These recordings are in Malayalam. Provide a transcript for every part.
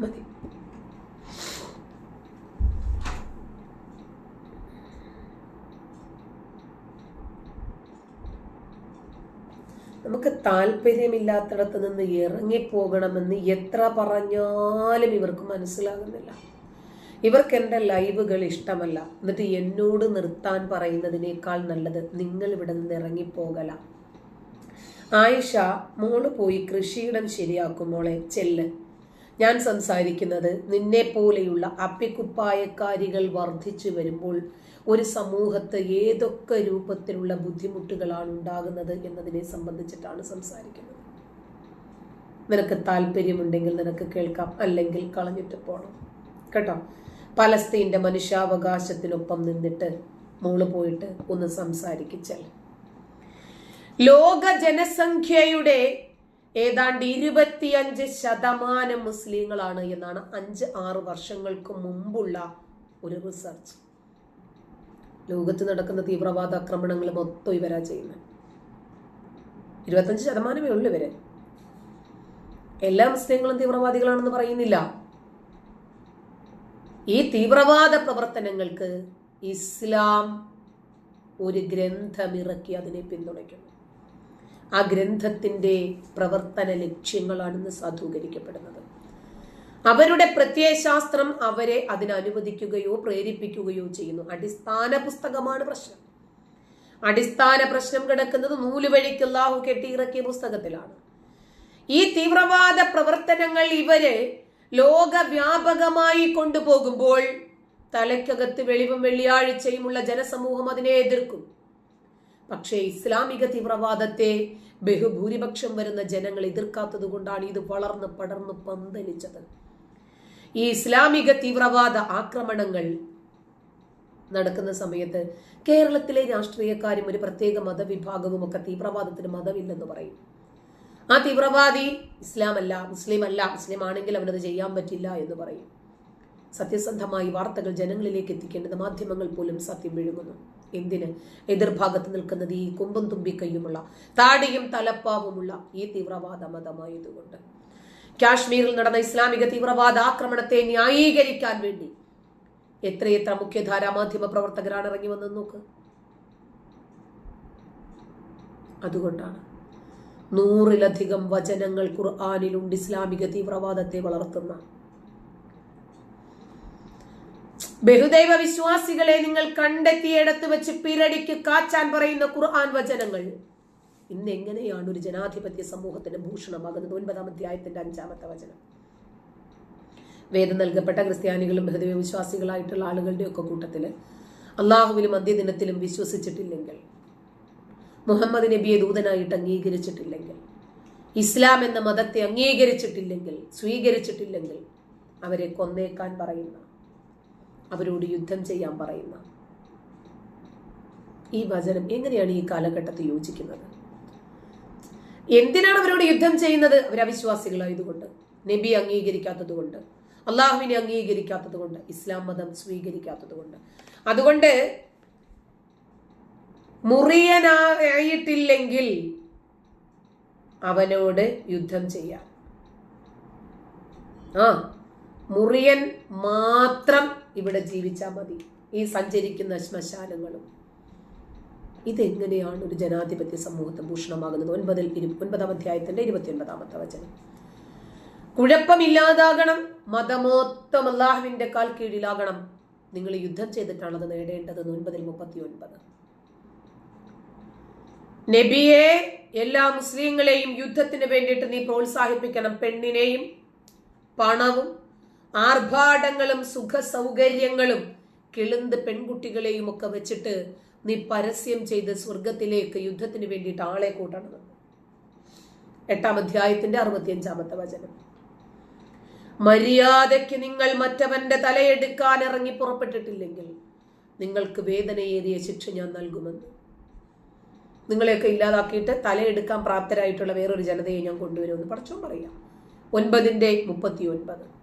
മതി. നമുക്ക് താല്പര്യമില്ലാത്തടത്ത് നിന്ന് ഇറങ്ങിപ്പോകണമെന്ന് എത്ര പറഞ്ഞാലും ഇവർക്ക് മനസ്സിലാകുന്നില്ല. ഇവർക്ക് എന്റെ ലൈവുകൾ ഇഷ്ടമല്ല. എന്നിട്ട് എന്നോട് നിർത്താൻ പറയുന്നതിനേക്കാൾ നല്ലത് നിങ്ങൾ ഇവിടെ നിന്ന് ഇറങ്ങിപ്പോകല. ആയിഷ മോൾ പോയി കൃഷിയിടം ശരിയാക്കും മോളെ ചെല്ല്. ഞാൻ സംസാരിക്കുന്നത് നിന്നെ പോലെയുള്ള അപ്പിക്കുപ്പായക്കാരികൾ വർദ്ധിച്ചു വരുമ്പോൾ ഒരു സമൂഹത്ത് ഏതൊക്കെ രൂപത്തിലുള്ള ബുദ്ധിമുട്ടുകളാണ് ഉണ്ടാകുന്നത് എന്നതിനെ സംബന്ധിച്ചിട്ടാണ് സംസാരിക്കുന്നത്. നിനക്ക് താല്പര്യമുണ്ടെങ്കിൽ നിനക്ക് കേൾക്കാം അല്ലെങ്കിൽ കളഞ്ഞിട്ട് പോകണം കേട്ടോ? പലസ്തീന്റെ മനുഷ്യാവകാശത്തിനൊപ്പം നിന്നിട്ട് മോൾ പോയിട്ട് ഒന്ന് സംസാരിക്കിച്ചൽ ലോക ജനസംഖ്യയുടെ ഏതാണ്ട് ഇരുപത്തിയഞ്ച് ശതമാനം മുസ്ലിങ്ങളാണ് എന്നാണ് അഞ്ച് ആറ് വർഷങ്ങൾക്ക് മുമ്പുള്ള ഒരു റിസർച്ച്. ലോകത്ത് നടക്കുന്ന തീവ്രവാദ ആക്രമണങ്ങൾ മൊത്തം ഇവരാ ചെയ്യുന്നത്. ഇരുപത്തഞ്ച് ശതമാനമേ ഉള്ളൂ ഇവർ. എല്ലാ മുസ്ലിങ്ങളും തീവ്രവാദികളാണെന്ന് പറയുന്നില്ല. ഈ തീവ്രവാദ പ്രവർത്തനങ്ങൾക്ക് ഇസ്ലാം ഒരു ഗ്രന്ഥമിറക്കി അതിനെ പിന്തുണയ്ക്കുന്നു. ആ ഗ്രന്ഥത്തിന്റെ പ്രവർത്തന ലക്ഷ്യങ്ങളാണ് ഇന്ന് സാധൂകരിക്കപ്പെടുന്നത്. അവരുടെ പ്രത്യയശാസ്ത്രം അവരെ അതിനനുവദിക്കുകയോ പ്രേരിപ്പിക്കുകയോ ചെയ്യുന്നു. അടിസ്ഥാന പുസ്തകമാണ് പ്രശ്നം. അടിസ്ഥാന പ്രശ്നം കിടക്കുന്നത് നൂലുവഴിക്ക് അല്ലാഹു കെട്ടിയിറക്കിയ പുസ്തകത്തിലാണ്. ഈ തീവ്രവാദ പ്രവർത്തനങ്ങൾ ഇവരെ ലോകവ്യാപകമായി കൊണ്ടുപോകുമ്പോൾ തലയ്ക്കകത്ത് വെളിവും വെള്ളിയാഴ്ചയുമുള്ള ജനസമൂഹം അതിനെ എതിർക്കും. പക്ഷേ ഇസ്ലാമിക തീവ്രവാദത്തെ ബഹുഭൂരിപക്ഷം വരുന്ന ജനങ്ങൾ എതിർക്കാത്തത് കൊണ്ടാണ് ഇത് വളർന്ന് പടർന്ന് പന്തലിച്ചത്. ഈ ഇസ്ലാമിക തീവ്രവാദ ആക്രമണങ്ങൾ നടക്കുന്ന സമയത്ത് കേരളത്തിലെ രാഷ്ട്രീയക്കാരും ഒരു പ്രത്യേക മതവിഭാഗവും ഒക്കെ തീവ്രവാദത്തിന് മതമില്ലെന്ന് പറയും. ആ തീവ്രവാദി ഇസ്ലാം അല്ല മുസ്ലിം അല്ല മുസ്ലിം ആണെങ്കിൽ അവനത് ചെയ്യാൻ പറ്റില്ല എന്ന് പറയും. സത്യസന്ധമായി വാർത്തകൾ ജനങ്ങളിലേക്ക് എത്തിക്കേണ്ടത് മാധ്യമങ്ങൾ പോലും സത്യം വിഴുങ്ങുന്നു. എന്തിന്? എതിർഭാഗത്ത് നിൽക്കുന്നത് ഈ കുമ്പം തുമ്പിക്കൈയുമുള്ള താടിയും തലപ്പാവുമുള്ള ഈ തീവ്രവാദ മതമായതുകൊണ്ട്. കാശ്മീരിൽ നടന്ന ഇസ്ലാമിക തീവ്രവാദ ആക്രമണത്തെ ന്യായീകരിക്കാൻ വേണ്ടി എത്രയെത്ര മുഖ്യധാരാ മാധ്യമ പ്രവർത്തകരാണ് ഇറങ്ങി വന്നത് നോക്ക്. അതുകൊണ്ടാണ് നൂറിലധികം വചനങ്ങൾ ഖുർആാനിലുണ്ട് ഇസ്ലാമിക തീവ്രവാദത്തെ വളർത്തുന്ന ബഹുദൈവ വിശ്വാസികളെ നിങ്ങൾ കണ്ടെത്തിയിടത്ത് വെച്ച് പിരടിക്ക് കാച്ചാൻ പറയുന്ന ഖുർആൻ വചനങ്ങൾ. ഇന്ന് എങ്ങനെയാണ് ഒരു ജനാധിപത്യ സമൂഹത്തിന് ഭൂഷണമാകുന്നത്? ഒൻപതാം അധ്യായത്തിന്റെ അഞ്ചാമത്തെ വചനം. വേദം നൽകപ്പെട്ട ക്രിസ്ത്യാനികളും ബഹുദൈവ വിശ്വാസികളായിട്ടുള്ള ആളുകളുടെ ഒക്കെ കൂട്ടത്തിൽ അള്ളാഹുവിലും അന്ത്യദിനത്തിലും വിശ്വസിച്ചിട്ടില്ലെങ്കിൽ മുഹമ്മദ് നബിയെ ദൂതനായിട്ട് അംഗീകരിച്ചിട്ടില്ലെങ്കിൽ ഇസ്ലാം എന്ന മതത്തെ അംഗീകരിച്ചിട്ടില്ലെങ്കിൽ സ്വീകരിച്ചിട്ടില്ലെങ്കിൽ അവരെ കൊന്നേക്കാൻ പറയുന്ന അവരോട് യുദ്ധം ചെയ്യാൻ പറയുന്ന. ഈ വചനം എങ്ങനെയാണ് ഈ കാലഘട്ടത്തിൽ യോജിക്കുന്നത്? എന്തിനാണ് അവരോട് യുദ്ധം ചെയ്യുന്നത്? അവരവിശ്വാസികളായതുകൊണ്ട് നബി അംഗീകരിക്കാത്തത് കൊണ്ട് അള്ളാഹുവിനെ അംഗീകരിക്കാത്തത് കൊണ്ട് ഇസ്ലാം മതം സ്വീകരിക്കാത്തത് കൊണ്ട് അതുകൊണ്ട് മുറിയനായിട്ടില്ലെങ്കിൽ അവനോട് യുദ്ധം ചെയ്യാം. ആ മുറിയൻ മാത്രം ഇവിടെ ജീവിച്ചാൽ മതി. ഈ സഞ്ചരിക്കുന്ന ശ്മശാനങ്ങളും. ഇതെങ്ങനെയാണ് ഒരു ജനാധിപത്യ സമൂഹത്തെ ഭൂഷണമാകുന്നത്? ഒൻപതിൽ ഇരു ഒൻപതാം ഇരുപത്തി ഒൻപതാമത്തെ വചനം. കുഴപ്പമില്ലാതാകണം. മതമോത്തം അള്ളാഹുവിന്റെ കാൽ കീഴിലാകണം. നിങ്ങൾ യുദ്ധം ചെയ്തിട്ടാണ് അത് നേടേണ്ടത് ഒൻപതിൽ മുപ്പത്തി ഒൻപത് നബിയെ എല്ലാ മുസ്ലിങ്ങളെയും യുദ്ധത്തിന് വേണ്ടിയിട്ട് നീ പ്രോത്സാഹിപ്പിക്കണം. പെണ്ണിനെയും പണവും ആർഭാടങ്ങളും സുഖ സൗകര്യങ്ങളും കിളുന്ത് പെൺകുട്ടികളെയും ഒക്കെ വെച്ചിട്ട് നീ പരസ്യം ചെയ്ത് സ്വർഗത്തിലേക്ക് യുദ്ധത്തിന് വേണ്ടിയിട്ട് ആളെ കൂട്ടണം. എട്ടാം അധ്യായത്തിന്റെ അറുപത്തിയഞ്ചാമത്തെ വചനം. മര്യാദയ്ക്ക് നിങ്ങൾ മറ്റവന്റെ തലയെടുക്കാൻ ഇറങ്ങി പുറപ്പെട്ടിട്ടില്ലെങ്കിൽ നിങ്ങൾക്ക് വേദനയേറിയ ശിക്ഷ ഞാൻ നൽകുമെന്ന്. നിങ്ങളെയൊക്കെ ഇല്ലാതാക്കിയിട്ട് തലയെടുക്കാൻ പ്രാപ്തരായിട്ടുള്ള വേറൊരു ജനതയെ ഞാൻ കൊണ്ടുവരുമെന്ന് പഠിച്ചോ പറയാം ഒൻപതിന്റെ മുപ്പത്തി ഒൻപത്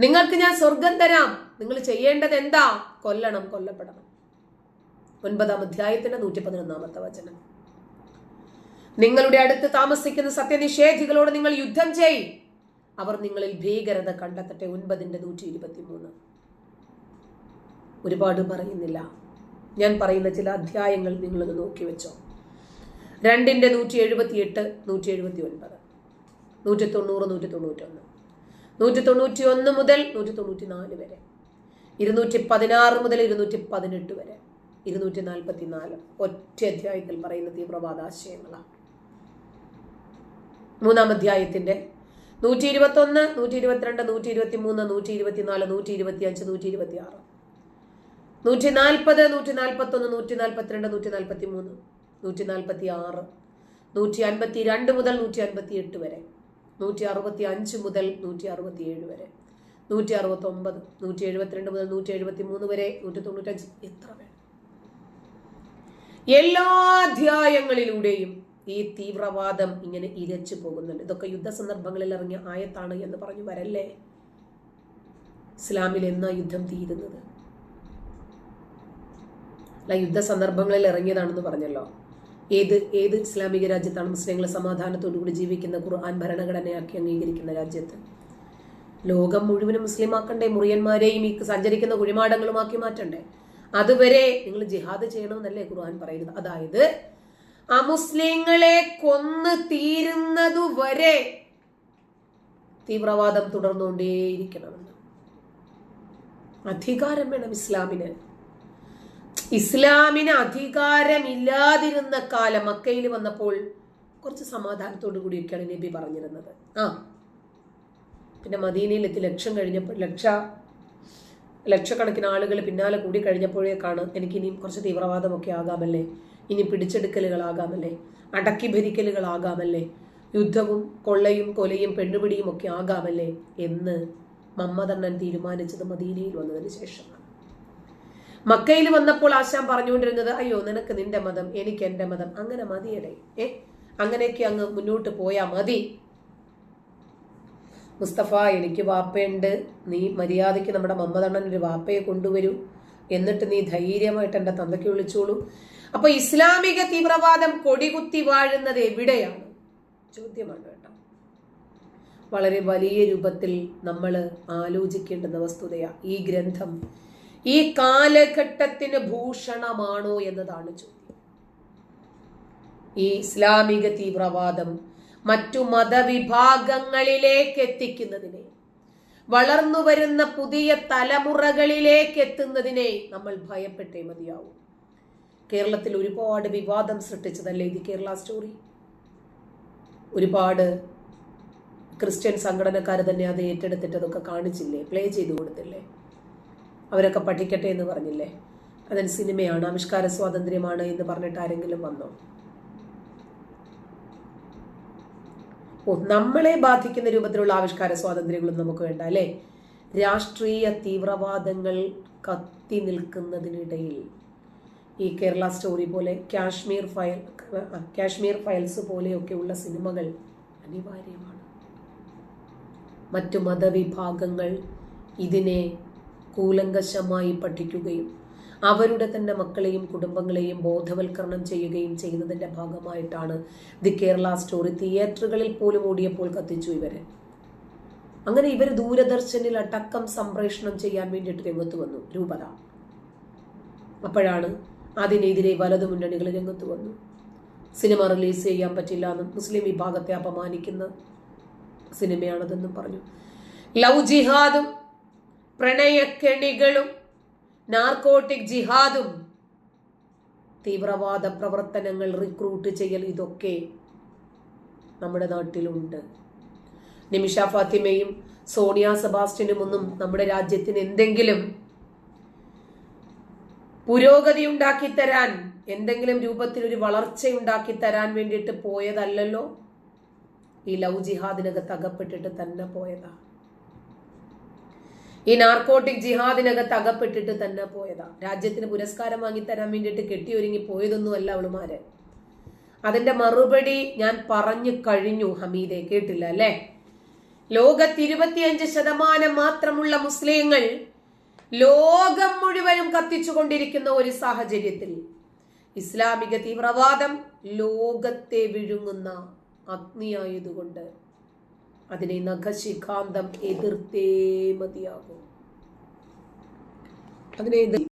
നിങ്ങൾക്ക് ഞാൻ സ്വർഗം തരാം. നിങ്ങൾ ചെയ്യേണ്ടത് എന്താ? കൊല്ലണം കൊല്ലപ്പെടണം. ഒൻപതാം അധ്യായത്തിന്റെ നൂറ്റി പതിനൊന്നാമത്തെ വചനം. നിങ്ങളുടെ അടുത്ത് താമസിക്കുന്ന സത്യനിഷേധികളോട് നിങ്ങൾ യുദ്ധം ചെയ്. അവർ നിങ്ങളിൽ ഭീകരത കണ്ടെത്തട്ടെ. ഒൻപതിന്റെ നൂറ്റി ഇരുപത്തി മൂന്ന് ഒരുപാട് പറയുന്നില്ല. ഞാൻ പറയുന്ന ചില അധ്യായങ്ങൾ നിങ്ങളൊന്ന് നോക്കി വെച്ചോ. രണ്ടിന്റെ നൂറ്റി എഴുപത്തി എട്ട് നൂറ്റി എഴുപത്തി ഒൻപത് നൂറ്റി തൊണ്ണൂറ് നൂറ്റി തൊണ്ണൂറ്റി ഒന്ന് നൂറ്റി തൊണ്ണൂറ്റി ഒന്ന് മുതൽ നൂറ്റി തൊണ്ണൂറ്റി നാല് വരെ. ഇരുന്നൂറ്റി പതിനാറ് മുതൽ ഇരുന്നൂറ്റി പതിനെട്ട് വരെ. ഇരുന്നൂറ്റി നാൽപ്പത്തി നാല് ഒറ്റ അധ്യായത്തിൽ പറയുന്ന തീവ്രവാദ ആശയങ്ങളാണ് മൂന്നാം അധ്യായത്തിന്റെ നൂറ്റി ഇരുപത്തി ഒന്ന് നൂറ്റി ഇരുപത്തിരണ്ട് നൂറ്റി ഇരുപത്തി മൂന്ന് നൂറ്റി ഇരുപത്തിനാല് നൂറ്റി ഇരുപത്തി അഞ്ച് നൂറ്റി ഇരുപത്തി ആറ് നൂറ്റി നാൽപ്പത് നൂറ്റി നാൽപ്പത്തി ഒന്ന് നൂറ്റി നാൽപ്പത്തിരണ്ട് നൂറ്റി നാൽപ്പത്തി മൂന്ന് നൂറ്റി നാൽപ്പത്തി ആറ് നൂറ്റി അൻപത്തി രണ്ട് മുതൽ നൂറ്റി അൻപത്തി എട്ട് വരെ. നൂറ്റി അറുപത്തി അഞ്ച് മുതൽ നൂറ്റി അറുപത്തി ഏഴ് വരെ. നൂറ്റി അറുപത്തി ഒമ്പത് നൂറ്റി എഴുപത്തിരണ്ട് മുതൽ നൂറ്റി എഴുപത്തി മൂന്ന് വരെ നൂറ്റി തൊണ്ണൂറ്റഞ്ച് എത്ര വേണം? എല്ലാ അധ്യായങ്ങളിലൂടെയും ഈ തീവ്രവാദം ഇങ്ങനെ ഇരച്ചു പോകുന്നുണ്ട്. ഇതൊക്കെ യുദ്ധ സന്ദർഭങ്ങളിൽ ഇറങ്ങിയ ആയത്താണ് എന്ന് പറഞ്ഞു വരല്ലേ? ഇസ്ലാമിൽ എന്നാ യുദ്ധം തീരുന്നത്? അല്ല യുദ്ധ സന്ദർഭങ്ങളിൽ ഇറങ്ങിയതാണെന്ന് പറഞ്ഞല്ലോ. ഏത് ഏത് ഇസ്ലാമിക രാജ്യത്താണ് മുസ്ലിങ്ങൾ സമാധാനത്തോടുകൂടി ജീവിക്കുന്ന ഖുർആൻ ഭരണഘടനയാക്കി അംഗീകരിക്കുന്ന രാജ്യത്ത്? ലോകം മുഴുവനും മുസ്ലിമാക്കണ്ടേ? മുറിയന്മാരെയും ഈ സഞ്ചരിക്കുന്ന കുഴിമാടങ്ങളുമാക്കി മാറ്റണ്ടേ? അതുവരെ നിങ്ങൾ ജിഹാദ് ചെയ്യണമെന്നല്ലേ ഖുർആൻ പറയുന്നത്. അതായത് അമുസ്ലിങ്ങളെ കൊന്ന് തീരുന്നതുവരെ തീവ്രവാദം തുടർന്നുകൊണ്ടേയിരിക്കണമെന്ന്. അധികാരം വേണം ഇസ്ലാമിന്. ഇസ്ലാമിന് അധികാരമില്ലാതിരുന്ന കാലം മക്കയിൽ വന്നപ്പോൾ കുറച്ച് സമാധാനത്തോടു കൂടിയൊക്കെയാണ് നബി പറഞ്ഞിരുന്നത്. ആ. പിന്നെ മദീനയിലെത്തി ലക്ഷം കഴിഞ്ഞപ്പോൾ ലക്ഷ ലക്ഷക്കണക്കിന് ആളുകൾ പിന്നാലെ കൂടി കഴിഞ്ഞപ്പോഴേക്കാണ് എനിക്ക് ഇനിയും കുറച്ച് തീവ്രവാദമൊക്കെ ആകാമല്ലേ? ഇനി പിടിച്ചെടുക്കലുകളാകാമല്ലേ? അടക്കി ഭരിക്കലുകളാകാമല്ലേ? യുദ്ധവും കൊള്ളയും കൊലയും പെണ്ണുപിടിയും ഒക്കെ ആകാമല്ലേ എന്ന് മമ്മദണ്ണൻ തീരുമാനിച്ചത് മദീനയിൽ വന്നതിന് ശേഷമാണ്. മക്കയിൽ വന്നപ്പോൾ ആശാൻ പറഞ്ഞുകൊണ്ടിരുന്നത് അയ്യോ നിനക്ക് നിന്റെ മതം എനിക്ക് എന്റെ മതം. അങ്ങനെ മതിയടേ ഏ? അങ്ങനെയൊക്കെ അങ്ങ് മുന്നോട്ട് പോയാ മതി. മുസ്തഫ എനിക്ക് വാപ്പയുണ്ട്. നീ മര്യാദയ്ക്ക് നമ്മുടെ മമ്മദണ്ണൻ ഒരു വാപ്പയെ കൊണ്ടുവരൂ. എന്നിട്ട് നീ ധൈര്യമായിട്ട് എന്റെ തന്തയ്ക്ക് വിളിച്ചോളൂ. അപ്പൊ ഇസ്ലാമിക തീവ്രവാദം കൊടികുത്തി വാഴുന്നത് എവിടെയാണ്? ചോദ്യമാണ് കേട്ടോ. വളരെ വലിയ രൂപത്തിൽ നമ്മൾ ആലോചിക്കേണ്ടുന്ന വസ്തുതയാണ് ഈ ഗ്രന്ഥം. ഈ കാലഘട്ടത്തിന് ഭൂഷണമാണോ എന്നതാണ് ചോദ്യം. ഈ ഇസ്ലാമിക തീവ്രവാദം മറ്റു മതവിഭാഗങ്ങളിലേക്ക് എത്തിക്കുന്നതിനെ വളർന്നു വരുന്ന പുതിയ തലമുറകളിലേക്ക് എത്തുന്നതിനെ നമ്മൾ ഭയപ്പെട്ടേ മതിയാവും. കേരളത്തിൽ ഒരുപാട് വിവാദം സൃഷ്ടിച്ചതല്ലേ ഇത് കേരള സ്റ്റോറി? ഒരുപാട് ക്രിസ്ത്യൻ സംഘടനക്കാർ തന്നെ അത് ഏറ്റെടുത്തിട്ട് അതൊക്കെ കാണിച്ചില്ലേ? പ്ലേ ചെയ്തു കൊടുത്തില്ലേ? അവരൊക്കെ പഠിക്കട്ടെ എന്ന് പറഞ്ഞില്ലേ? അതിന് സിനിമയാണ് ആവിഷ്കാര സ്വാതന്ത്ര്യമാണ് എന്ന് പറഞ്ഞിട്ട് ആരെങ്കിലും വന്നോ? ഓ നമ്മളെ ബാധിക്കുന്ന രൂപത്തിലുള്ള ആവിഷ്കാര സ്വാതന്ത്ര്യങ്ങളും നമുക്ക് വേണ്ട അല്ലേ? രാഷ്ട്രീയ തീവ്രവാദങ്ങൾ കത്തി നിൽക്കുന്നതിനിടയിൽ ഈ കേരള സ്റ്റോറി പോലെ കാശ്മീർ ഫയൽ കാശ്മീർ ഫയൽസ് പോലെയൊക്കെയുള്ള സിനിമകൾ അനിവാര്യമാണ്. മറ്റു മതവിഭാഗങ്ങൾ ഇതിനെ കൂലങ്കശമായി പഠിക്കുകയും അവരുടെ തന്നെ മക്കളെയും കുടുംബങ്ങളെയും ബോധവൽക്കരണം ചെയ്യുകയും ചെയ്യുന്നതിന്റെ ഭാഗമായിട്ടാണ് ദി കേരള സ്റ്റോറി തിയേറ്ററുകളിൽ പോലും ഓടിയപ്പോൾ കത്തിച്ചു ഇവരെ. അങ്ങനെ ഇവർ ദൂരദർശനിൽ അടക്കം സംപ്രേഷണം ചെയ്യാൻ വേണ്ടിയിട്ട് രംഗത്ത് വന്നു രൂപത. അപ്പോഴാണ് അതിനെതിരെ വലതു മുന്നണികൾ രംഗത്ത് വന്നു. സിനിമ റിലീസ് ചെയ്യാൻ പറ്റില്ല എന്നും മുസ്ലിം വിഭാഗത്തെ അപമാനിക്കുന്ന സിനിമയാണതെന്നും പറഞ്ഞു. ലവ് ജിഹാദും പ്രണയക്കെണികളും നാർക്കോട്ടിക് ജിഹാദും തീവ്രവാദ പ്രവർത്തനങ്ങൾ റിക്രൂട്ട് ചെയ്യൽ ഇതൊക്കെ നമ്മുടെ നാട്ടിലുണ്ട്. നിമിഷ ഫാത്തിമയും സോണിയ സെബാസ്റ്റ്യനും ഒന്നും നമ്മുടെ രാജ്യത്തിന് എന്തെങ്കിലും പുരോഗതി ഉണ്ടാക്കി തരാൻ എന്തെങ്കിലും രൂപത്തിൽ ഒരു വളർച്ച ഉണ്ടാക്കി തരാൻ വേണ്ടിയിട്ട് പോയതല്ലല്ലോ? ഈ ലവ് ജിഹാദിനകത്ത് അകപ്പെട്ടിട്ട് തന്നെ പോയതാ. ഈ നാർക്കോട്ടിക് ജിഹാദിനകത്ത് അകപ്പെട്ടിട്ട് തന്നെ പോയതാ. രാജ്യത്തിന് പുരസ്കാരം വാങ്ങിത്തരാൻ വേണ്ടിയിട്ട് കെട്ടിയൊരുങ്ങി പോയതൊന്നുമല്ല അവളുമാര്. അതിന്റെ മറുപടി ഞാൻ പറഞ്ഞു കഴിഞ്ഞു ഹമീദെ കേട്ടില്ല അല്ലേ? ലോകത്ത് ഇരുപത്തിയഞ്ച് ശതമാനം മാത്രമുള്ള മുസ്ലിങ്ങൾ ലോകം മുഴുവനും കത്തിച്ചുകൊണ്ടിരിക്കുന്ന ഒരു സാഹചര്യത്തിൽ ഇസ്ലാമിക തീവ്രവാദം ലോകത്തെ വിഴുങ്ങുന്ന അഗ്നിയായതുകൊണ്ട് അതിനെ നഖശിഖാന്തം എതിർത്തേ മതിയാകും. അതിനെ